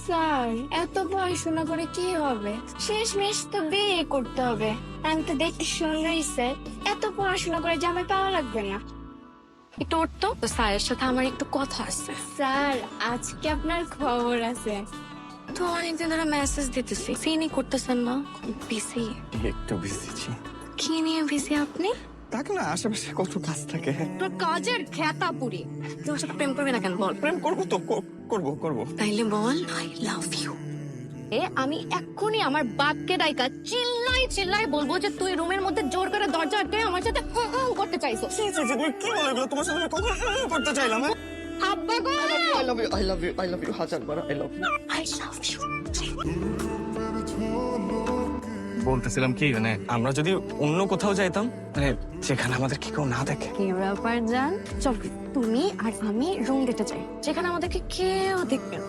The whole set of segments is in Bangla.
স্যার এত পড়াশোনা করে কি হবে? শেষ মেশ তো বিয়ে করতে হবে। আমি তো দেখতে স্যার। এত পড়াশোনা করে জামাই পাওয়া লাগবে না। একটু উঠতো তো। স্যারের সাথে আমার একটু কথা আছে। স্যার আজকে আপনার খবর আছে। তো অনেকদিন ধরে মেসেজ দিতেছি। সিনই করতেছেন না বিসি একটু বিজিছি কি নিয়ে বিসি আপনি? না আশেপাশে কত কাজ থাকে। তোর কাজের খেতা পুরি তোর সাথে প্রেম করবি না কেন বল? প্রেম করব তো করব করব। তাইলে বল আই লাভ ইউ এ আমি এক্ষুনি আমার বাপকে ডাইকা চিল্লাই চিল্লাই বলব যে তুই রুমের মধ্যে জোর করে দরজা আটকে আমার সাথে উম উম করতে চাইছো। কি ছি, ছি, তুমি কি বলে এগুলো? তোমার সাথে আমি কখন করতে চাইলাম হ্যাঁ? আব্বা গো! I love you I love you I love you হাজার বার I love you I love you বলতেছিলাম কি মানে আমরা যদি অন্য কোথাও যাইতাম মানে যেখানে আমাদের কি কেউ না দেখে। কি ব্যাপার জান? চল তুমি আর আমি রুম দিতে চাই যেখানে আমাদেরকে কেউ দেখবে না।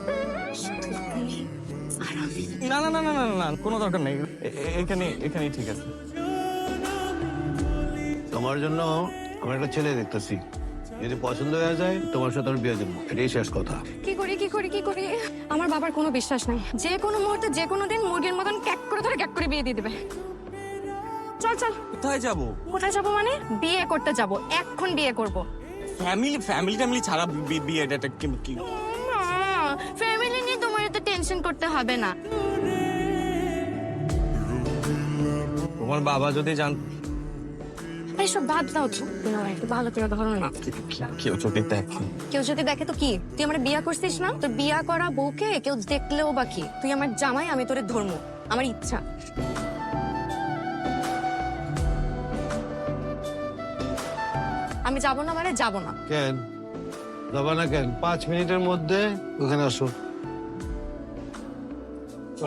না না না না না না কোনো দরকার নেই। এখানে এখানেই ঠিক আছে। তোমার জন্য আমার একটা ছেলে দেখতেছি। যদি পছন্দ হয়ে যায় তোমার সাথে আমি বিয়ে দেবো। এটাই শেষ কথা। কি করি কি করি কি করি? বাবার কোনো বিশ্বাস নাই। যে কোনো মুহূর্তে যে কোনো দিন মুরগির মতন ক্যাক করে ধরে ক্যাক করে বিয়ে দিয়ে দেবে। চল চল। কোথায় যাব? কোথায় যাব মানে? বিয়ে করতে যাব। এখন বিয়ে করব। ফ্যামিলি ফ্যামিলি ফ্যামিলি ছাড়া বি- বিয়ে এটা কি কি? ফ্যামিলি নিয়ে তোমার এত টেনশন করতে হবে না। তোমার বাবা যদি বাদ দাও তো। একটু ভালো করে ধরো না। কেউ যদি দেখে। কেউ যদি দেখে তো কি? তুই আমার বিয়া করছিস না? তোর বিয়া করা বউকে কেউ দেখলেও বা কি? তুই আমার জামাই আমি তোরে ধর্ম। আমার ইচ্ছা। আমি যাব না মানে যাব না। কেন? যাবা না কেন? পাঁচ মিনিটের মধ্যে ওখানে আসো।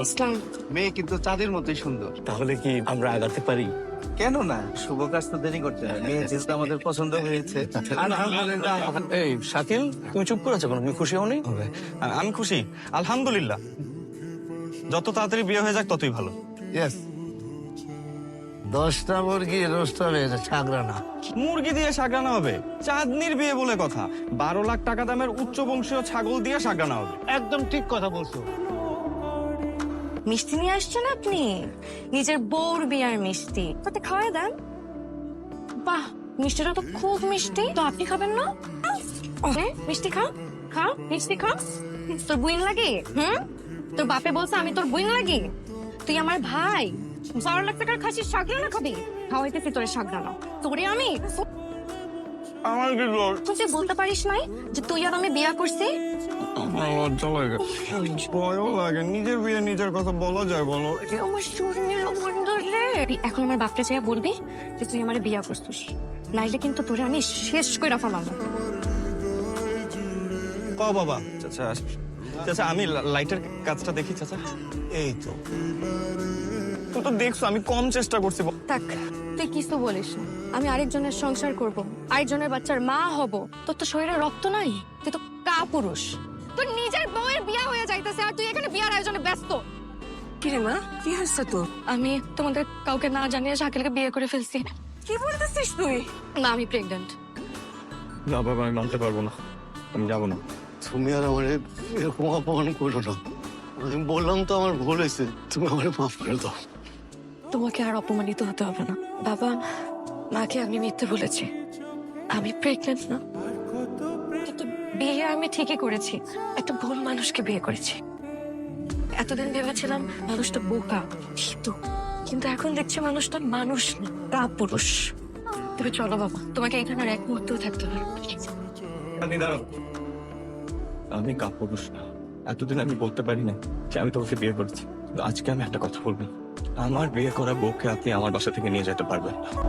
ইসলাম। মেয়ে কিন্তু চাঁদের মতোই সুন্দর। তাহলে কি আমরা আগাতে পারি? কেন না? শুভ কাজ তো দেরি করতে হয়। মেয়ে যেহেতু আমাদের পছন্দ হয়েছে। এই শাকিল তুমি চুপ করেছ কেন? তুমি খুশি হওনি? আমি খুশি। আলহামদুলিল্লাহ। যত তাড়াতাড়ি বিয়ে হয়ে যাক ততই ভালো। ইয়েস দশটা মুরগি রোস্ট হবে ছাগরা না মুরগি দিয়ে সাগরানা হবে। চাঁদনির বিয়ে বলে কথা। বারো লাখ টাকা দামের উচ্চ বংশীয় ছাগল দিয়ে সাগরানা হবে। একদম ঠিক কথা বলছো। মিষ্টি নিয়ে আসছেন আপনি? নিজের বউর বিয়ার মিষ্টি। তাতে খাওয়াই দেন। বাহ, মিষ্টিটা তো খুব মিষ্টি। তো আপনি খাবেন না? মিষ্টি খা খা, মিষ্টি খা। তোর বুইন লাগে? হুম? তোর বাপে বলছে আমি তোর বুইন লাগি। তুই আমার ভাই। বারো লাখ টাকার খাসির সাগরানা খাবি? খাওয়াইতেছি তোর সাগরানা তোরে আমি? আমার কি দোষ? তুই যে বলতে পারিস নাই যে তুই আর আমি বিয়া করছি? আমার লজ্জা লাগে। ভয়ও লাগে। নিজের বিয়ে নিজের কথা বলা যায় বলো। আমার শরীরের মন্ডল রে। এখন আমার বাপটা চাইয়া বলবি যে তুই আমার বিয়া করছিস। নাইলে কিন্তু তোরে আমি শেষ করে ফেলাম ক বাবা? চাচা চাচা আমি লাইটের কাজটা দেখি চাচা। এই তো। তুই তো দেখছ আমি কম চেষ্টা করছি। থাক তুই কিছু বলিস না। আমি আরেকজনের সংসার করব। আরেকজনের বাচ্চার মা হব। তোর তো শরীরে রক্ত নাই? তুই তো কা পুরুষ তোর নিজের বউয়ের বিয়া হয়ে যাইতেছে আর তুই এখানে বিয়ার আয়োজনে ব্যস্ত। কিরে মা? কি হচ্ছে তো? আমি তোমাদের কাউকে না জানিয়ে শাকিলকে বিয়ে করে ফেলছি। কি বলতেছিস তুই? না আমি প্রেগন্যান্ট না বাবা আমি মানতে পারব না। আমি যাব না। তুমি আর আমার এরকম অপমান করো না। আমি বললাম তো আমার ভুল হয়েছে তুমি আমার মাফ করে দাও। তোমাকে আর অপমানিত হতে হবে না। বাবা মাকে আমি মিথ্যে বলেছি। আমি প্রেগনেন্ট না। কিন্তু বিয়ে আমি ঠিকই করেছি। একটা ভুল মানুষকে বিয়ে করেছি। এতদিন ভেবেছিলাম মানুষটা বোকা ভীতু। কিন্তু এখন দেখছি মানুষটা মানুষ না কা পুরুষ তুমি চলো বাবা তোমাকে এখানে আর এক মুহূর্তেও থাকতে হবে না। আমি কাপুরুষ না। এতদিন আমি বলতে পারি না যে আমি তোমাকে বিয়ে করেছি। আজকে আমি একটা কথা বলব। আমার বিয়ে করা বউকে আপনি আমার বাসা থেকে নিয়ে যেতে পারবেন না।